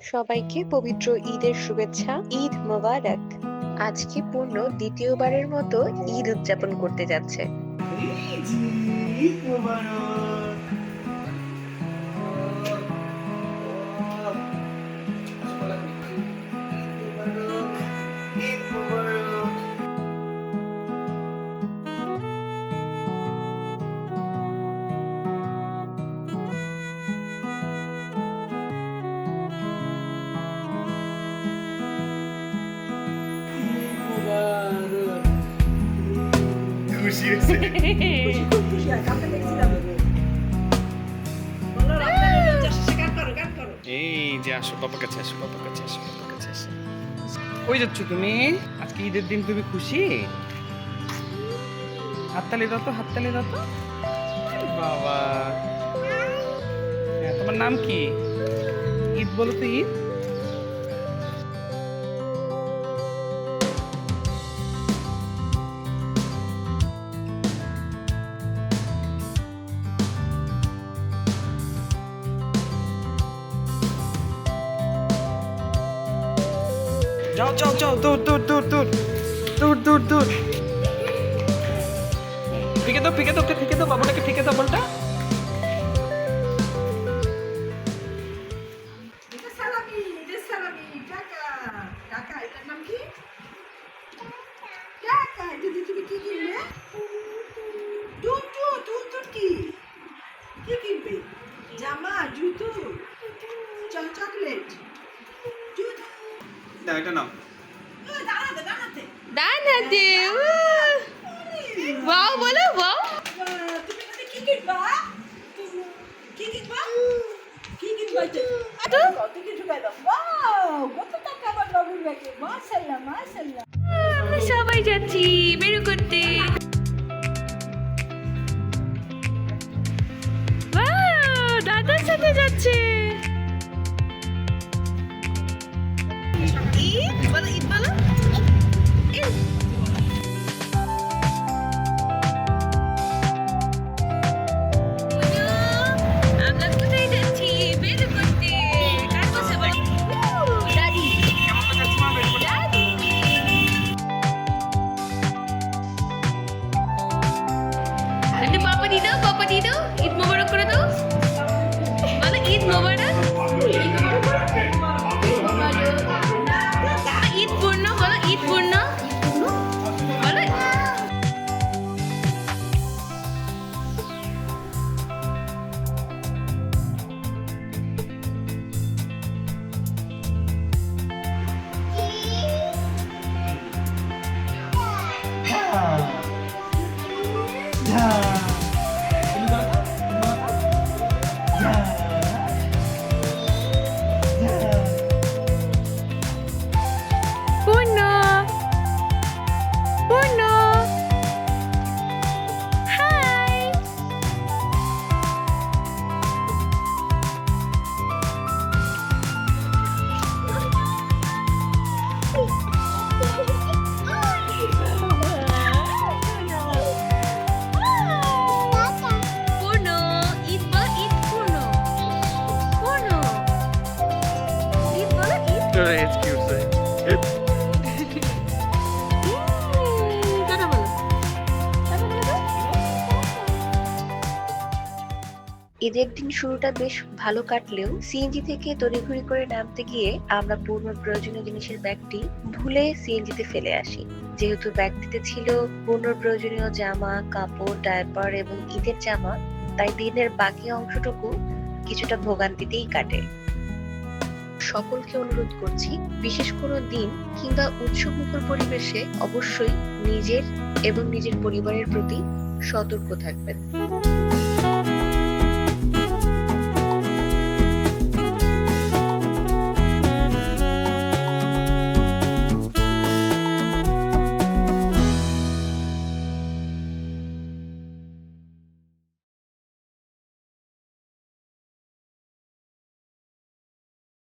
সবাইকে পবিত্র ঈদের শুভেচ্ছা, ঈদ মোবারক। আজকে পূর্ণ দ্বিতীয়বারের মতো ঈদ উদযাপন করতে যাচ্ছে। ঈদ মোবারক। খুশি হয়েছে। এই যে আসো বাবার কাছে আসো বাবার কাছে আসো বাবার কাছে আসো। কই যাচ্ছ তুমি? আজকে ঈদের দিন তুমি খুশি? হাততালি দাও তো হাততালি দাও তো। বাবা। হ্যাঁ, তোমার নাম কি? ঈদ বলো তো ঈদ। যাও যাও যাও দৌড় দৌড় দৌড় দৌড় দৌড় দৌড় দৌড় ফিকে দাও ফিকে দাও ফিকে দাও, বাবুটাকে ফিকে দাও, বলটা। দাও এটা নাও। ও, দাঁড়াতে দাঁড়াতে ডানাতে ওয়াও বলো ওয়াও। বাহ, সবাই যাচ্ছি কি কিনবা ঈদ মোবারক ঈদের দিন শুরুটা বেশ ভালো কাটলেও সিএনজি থেকে তড়িঘড়ি করে নামতে গিয়ে আমরা পূর্ণ প্রয়োজনীয় জিনিসের ব্যাগটি ভুলে সিএনজিতে ফেলে আসি। যেহেতু ব্যাগটিতে ছিল পূর্ণ প্রয়োজনীয় জামা, কাপড়, ডায়পার এবং ঈদের জামা, তাই দিনের বাকি অংশটুকু কিছুটা ভোগান্তিতেই কাটে। সকলকে অনুরোধ করছি, বিশেষ কোনো দিন কিংবা উৎসবমুখর পরিবেশে অবশ্যই নিজের এবং নিজের পরিবারের প্রতি সতর্ক থাকবেন।